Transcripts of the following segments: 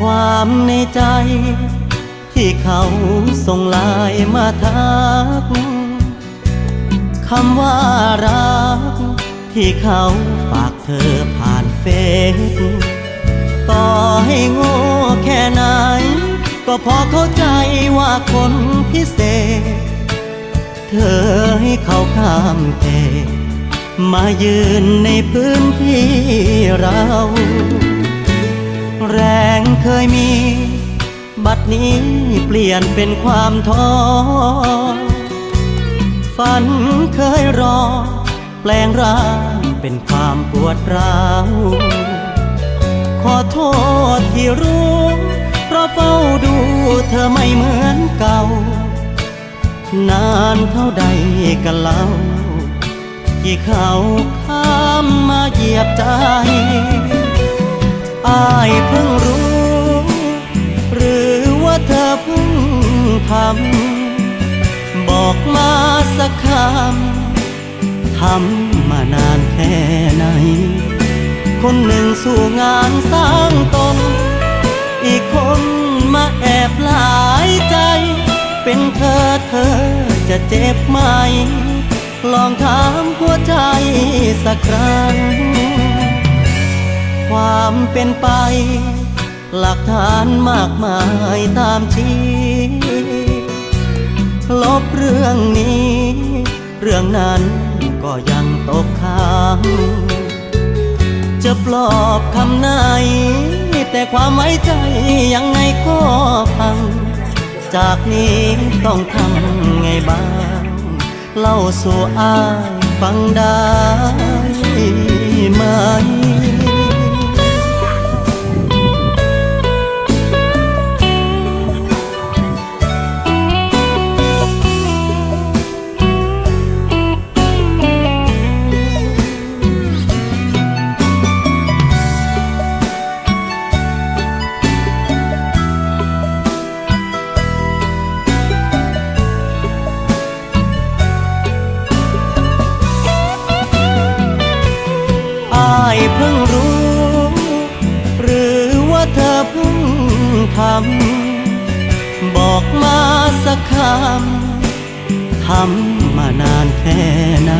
ความในใจ ที่เขาส่งไลายมาทักคำว่ารัก ที่เขาฝากเธอผ่านเฟซต่อให้โง่แค่ไหน ก็พอเข้าใจว่าคนพิเศษ เธอให้เขาข้ามเขตมายืนในพื้นที่เรา แรง งเคยมี บัดนี้เปลี่ยนเป็นความท้อฝันเคยรอ แปลงร่างเป็นความปวดร้าวขอโทษที่รู้ เพราะเฝ้าดูเธอไม่เหมือนเก่า นานเท่าใดกันเล่า ที่เขาข้ามมาเหยียบใจอายเพิ่ง ทำบอกมาสักคำทำมานานแค่ไหน คนหนึ่งสู่งานสร้างตน อีกคนมาแอบหลายใจ เป็นเธอเธอจะเจ็บไหม ลองถามหัวใจสักครั้ง ความเป็นไปหลักฐานมากมายตามชี้ ลบเรื่องนี้ เรื่องนั้นก็ยังตกค้าง จะปลอบคำไหน แต่ความไว้ใจยังไงก็พัง จากนี้ต้องทำไงบ้าง เล่าสู่อายฟังได้ไหม เพิ่งรู้ หรือว่าเธอเพิ่งทำ บอกมาสักคำทำมานานแค่ไหน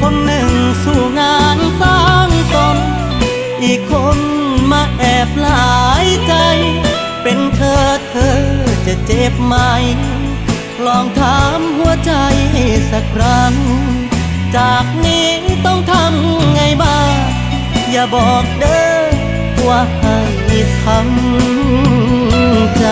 คนหนึ่งสู่งานสร้างตน อีกคนมาแอบหลายใจ เป็นเธอเธอจะเจ็บไหม ลองถามหัวใจสักครั้ง จากนี้ต้องทำ อย่าบอกเด้อว่าให้ทำใจ